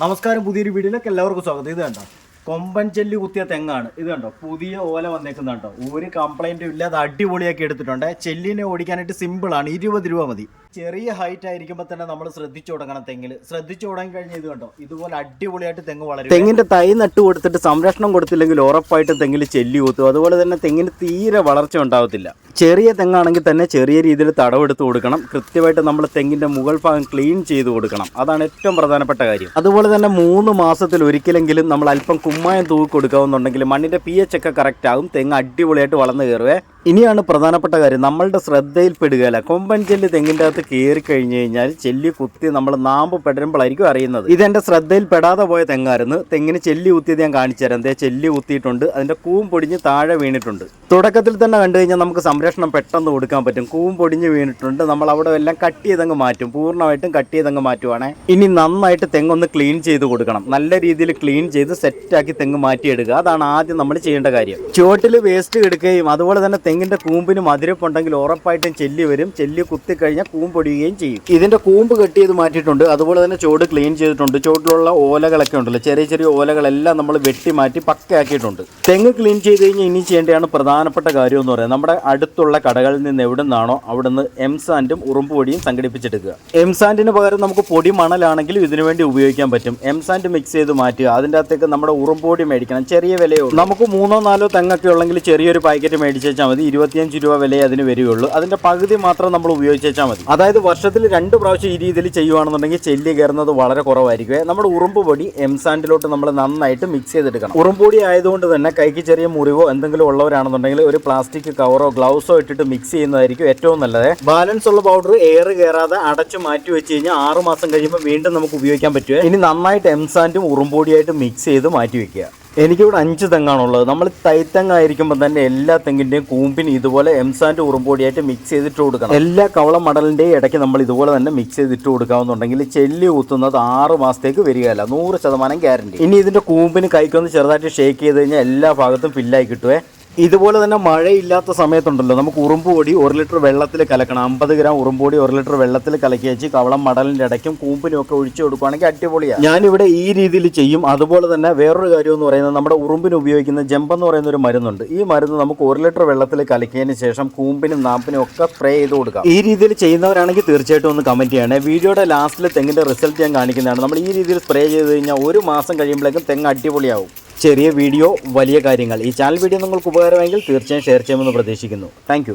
നമസ്കാരം പുതിയൊരു വീഡിയോയിലേക്ക് എല്ലാവർക്കും സ്വാഗതം. ഇത് കണ്ടോ? കൊമ്പൻ ചെല്ലി കുത്തിയ തെങ്ങാണ്. ഇത് കണ്ടോ? പുതിയ ഓല വന്നേക്കുന്നുണ്ടോ ഒരു കംപ്ലൈന്റും ഇല്ലാതെ അടിപൊളിയാക്കി എടുത്തിട്ടുണ്ട്. ചെല്ലിനെ ഓടിക്കാനായിട്ട് സിമ്പിൾ ആണ്. ഇരുപത് രൂപ മതി. ചെറിയ ഹൈറ്റ് ആയിരിക്കുമ്പോൾ തന്നെ നമ്മൾ ശ്രദ്ധിച്ചു തുടങ്ങണം തെങ്ങിൽ ശ്രദ്ധിച്ചു തുടങ്ങി കഴിഞ്ഞാൽ ഇത് കണ്ടോ? ഇതുപോലെ അടിപൊളിയായിട്ട് തെങ്ങ് വളരും തെങ്ങിന്റെ തൈ നട്ട് കൊടുത്തിട്ട് സംരക്ഷണം കൊടുത്തില്ലെങ്കിൽ ഉറപ്പായിട്ടും തെങ്ങിൽ ചെല്ലി കൂത്തും അതുപോലെ തന്നെ തെങ്ങിന് തീരെ വളർച്ച ഉണ്ടാവത്തില്ല. ചെറിയ തെങ്ങാണെങ്കിൽ തന്നെ ചെറിയ രീതിയിൽ തടവെടുത്ത് കൊടുക്കണം. കൃത്യമായിട്ട് നമ്മൾ തെങ്ങിന്റെ മുകൾ ഭാഗം ക്ലീൻ ചെയ്ത് കൊടുക്കണം. അതാണ് ഏറ്റവും പ്രധാനപ്പെട്ട കാര്യം. അതുപോലെ തന്നെ മൂന്ന് മാസത്തിൽ ഒരിക്കലെങ്കിലും നമ്മൾ അല്പം കുമ്മായം തൂക്കി കൊടുക്കാവുന്നുണ്ടെങ്കിൽ മണ്ണിന്റെ പി എച്ച് ഒക്കെ കറക്റ്റ് ആകും. തെങ്ങ് അടിപൊളിയായിട്ട് വളർന്നു കയറുവേ. ഇനിയാണ് പ്രധാനപ്പെട്ട കാര്യം. നമ്മളുടെ ശ്രദ്ധയിൽപ്പെടുകയല്ല. കൊമ്പൻ ചെല്ല് തെങ്ങിന്റെ അകത്ത് കയറി കഴിഞ്ഞു കഴിഞ്ഞാൽ ചെല്ലി കുത്തി നമ്മൾ നാമ്പ് പെടുമ്പോഴായിരിക്കും അറിയുന്നത്. ഇതെന്റെ ശ്രദ്ധയിൽ പെടാതെ പോയ തെങ്ങായിരുന്നു. തെങ്ങിന് ചെല്ലി കുത്തിയത് ഞാൻ കാണിച്ചു തരാം. എന്തേ ചെല്ലി കുത്തിയിട്ടുണ്ട്. അതിന്റെ കൂവും പൊടിഞ്ഞ് താഴെ വീണിട്ടുണ്ട്. തുടക്കത്തിൽ തന്നെ കണ്ടു കഴിഞ്ഞാൽ നമുക്ക് സംരക്ഷണം പെട്ടെന്ന് കൊടുക്കാൻ പറ്റും. കൂവും പൊടിഞ്ഞ് വീണിട്ടുണ്ട്. നമ്മൾ അവിടെ എല്ലാം കട്ട് ചെയ്തങ്ങ് മാറ്റും. പൂർണമായിട്ടും കട്ട് ചെയ്തങ്ങ് മാറ്റുവാണേ. ഇനി നന്നായിട്ട് തെങ്ങൊന്ന് ക്ലീൻ ചെയ്ത് കൊടുക്കണം. നല്ല രീതിയിൽ ക്ലീൻ ചെയ്ത് സെറ്റാക്കി തെങ്ങ് മാറ്റിയെടുക്കുക. അതാണ് ആദ്യം നമ്മൾ ചെയ്യേണ്ട കാര്യം. ചുവട്ടിൽ വേസ്റ്റ് എടുക്കുകയും അതുപോലെ തന്നെ തെങ്ങിന്റെ കൂമ്പിന് മധുരപ്പുണ്ടെങ്കിൽ ഉറപ്പായിട്ടും ചെല്ലി വരും. ചെല്ലി കുത്തിക്കഴിഞ്ഞാൽ കൂമ്പൊടിയുകയും ചെയ്യും. ഇതിന്റെ കൂമ്പ് കട്ട് മാറ്റിയിട്ടുണ്ട്. അതുപോലെ തന്നെ ചോട് ക്ലീൻ ചെയ്തിട്ടുണ്ട്. ചോട്ടിലുള്ള ഓലകളൊക്കെ ഉണ്ടല്ലോ. ചെറിയ ചെറിയ ഓലകളെല്ലാം നമ്മൾ വെട്ടി മാറ്റി പക്കയാക്കിയിട്ടുണ്ട്. തെങ്ങ് ക്ലീൻ ചെയ്ത് കഴിഞ്ഞാൽ ഇനി ചെയ്യേണ്ടതാണ് പ്രധാനപ്പെട്ട കാര്യം എന്ന് പറയുന്നത്. നമ്മുടെ അടുത്തുള്ള കടകളിൽ നിന്ന് എവിടെ നിന്നാണോ അവിടുന്ന് എംസാൻഡും ഉറുമ്പ് പൊടിയും സംഘടിപ്പിച്ചെടുക്കുക. എംസാൻഡിന് പകരം നമുക്ക് പൊടി മണലാണെങ്കിലും ഇതിനു വേണ്ടി ഉപയോഗിക്കാൻ പറ്റും. എംസാൻഡ് മിക്സ് ചെയ്ത് മാറ്റുക. അതിന്റെ അകത്തേക്ക് നമ്മുടെ ഉറുമ്പ് പൊടി മേടിക്കണം. ചെറിയ വിലയോ നമുക്ക് മൂന്നോ നാലോ തെങ്ങൊക്കെ ഉള്ളെങ്കിൽ ചെറിയൊരു പാക്കറ്റ് മേടിച്ച് വെച്ചാൽ മതി. ഇരുപത്തിയഞ്ച് രൂപ വിലയെ അതിന് വരികയുള്ളൂ. അതിന്റെ പകുതി മാത്രം നമ്മൾ ഉപയോഗിച്ച് വെച്ചാൽ മതി. അതായത് വർഷത്തിൽ രണ്ട് പ്രാവശ്യം ഈ രീതിയിൽ ചെയ്യുകയാണെന്നുണ്ടെങ്കിൽ ചെല്ലി കയറുന്നത് വളരെ കുറവായിരിക്കും നമ്മുടെ ഉറുമ്പ് പൊടി എം സാൻഡിലോട്ട് നമ്മൾ നന്നായിട്ട് മിക്സ് ചെയ്തെടുക്കണം. ഉറുമ്പൊടി ആയതുകൊണ്ട് തന്നെ കൈക്ക് ചെറിയ മുറിവോ എന്തെങ്കിലും ഉള്ളവരാണെന്നുണ്ടെങ്കിൽ ഒരു പ്ലാസ്റ്റിക് കവറോ ഗ്ലൗസോ ഇട്ടിട്ട് മിക്സ് ചെയ്യുന്നതായിരിക്കും ഏറ്റവും നല്ലത്. ബാലൻസ് ഉള്ള പൗഡർ എയർ കയറാതെ അടച്ചു മാറ്റി വെച്ച് കഴിഞ്ഞാൽ ആറ് മാസം കഴിയുമ്പോൾ വീണ്ടും നമുക്ക് ഉപയോഗിക്കാൻ പറ്റുമോ ഇനി നന്നായിട്ട് എം സാൻഡും ഉറുമ്പൊടിയായിട്ട് മിക്സ് ചെയ്ത് മാറ്റി വെക്കുക. എനിക്കിവിടെ അഞ്ച് തെങ്ങാണുള്ളത്. നമ്മൾ തൈത്തെങ്ങായിരിക്കുമ്പോൾ തന്നെ എല്ലാ തെങ്ങിന്റെയും കൂമ്പിന് ഇതുപോലെ എംസാന്റെ ഉറുമ്പൊടിയായിട്ട് മിക്സ് ചെയ്തിട്ട് കൊടുക്കണം. എല്ലാ കവള മടലിന്റെയും ഇടയ്ക്ക് നമ്മൾ ഇതുപോലെ തന്നെ മിക്സ് ചെയ്തിട്ട് കൊടുക്കാമെന്നുണ്ടെങ്കിൽ ചെല്ലി കുത്തുന്നത് ആറ് മാസത്തേക്ക് വരികയല്ല. നൂറ് ശതമാനം ഗ്യാരണ്ടി ഇനി ഇതിന്റെ കൂമ്പിന് കൈക്കൊന്ന് ചെറുതായിട്ട് ഷേക്ക് ചെയ്ത് കഴിഞ്ഞാൽ എല്ലാ ഭാഗത്തും ഫില്ലായി കിട്ടുവേ. ഇതുപോലെ തന്നെ മഴയില്ലാത്ത സമയത്തുണ്ടല്ലോ. നമുക്ക് ഉറുമ്പ് പൊടി ഒരു ലിറ്റർ വെള്ളത്തിൽ കലക്കണം. അമ്പത് ഗ്രാം ഉറുമ്പ് പൊടി ഒരു ലിറ്റർ വെള്ളത്തിൽ കലക്കി വെച്ച് കവളം മടലിന്റെ ഇടയ്ക്കും കൂമ്പിനും ഒക്കെ ഒഴിച്ചു കൊടുക്കുകയാണെങ്കിൽ അടിപൊളിയാണ് ഞാനിവിടെ ഈ രീതിയിൽ ചെയ്യും. അതുപോലെ തന്നെ വേറൊരു കാര്യം എന്ന് പറയുന്നത് നമ്മുടെ ഉറുമ്പിന് ഉപയോഗിക്കുന്ന ജമ്പ് എന്ന് പറയുന്ന ഒരു മരുന്നുണ്ട്. ഈ മരുന്ന് നമുക്ക് ഒരു ലിറ്റർ വെള്ളത്തിൽ കലക്കിയതിന് ശേഷം കൂമ്പിനും നാമ്പിനും ഒക്കെ സ്പ്രേ ചെയ്ത് കൊടുക്കാം. ഈ രീതിയിൽ ചെയ്യുന്നവരാണെങ്കിൽ തീർച്ചയായിട്ടും ഒന്ന് കമന്റ് ചെയ്യണേ. വീഡിയോയുടെ ലാസ്റ്റിൽ തെങ്ങിന്റെ റിസൾട്ട് ഞാൻ കാണിക്കുന്നതാണ്. നമ്മൾ ഈ രീതിയിൽ സ്പ്രേ ചെയ്ത് കഴിഞ്ഞാൽ ഒരു മാസം കഴിയുമ്പോഴേക്കും തെങ്ങ് അടിപൊളിയാവും. ചെറിയ വീഡിയോ വലിയ കാര്യങ്ങൾ. ഈ ചാനൽ വീഡിയോ നിങ്ങൾക്ക് ഉപകാരമെങ്കിൽ തീർച്ചയായും ഷെയർ ചെയ്യുമെന്ന് പ്രതീക്ഷിക്കുന്നു. താങ്ക്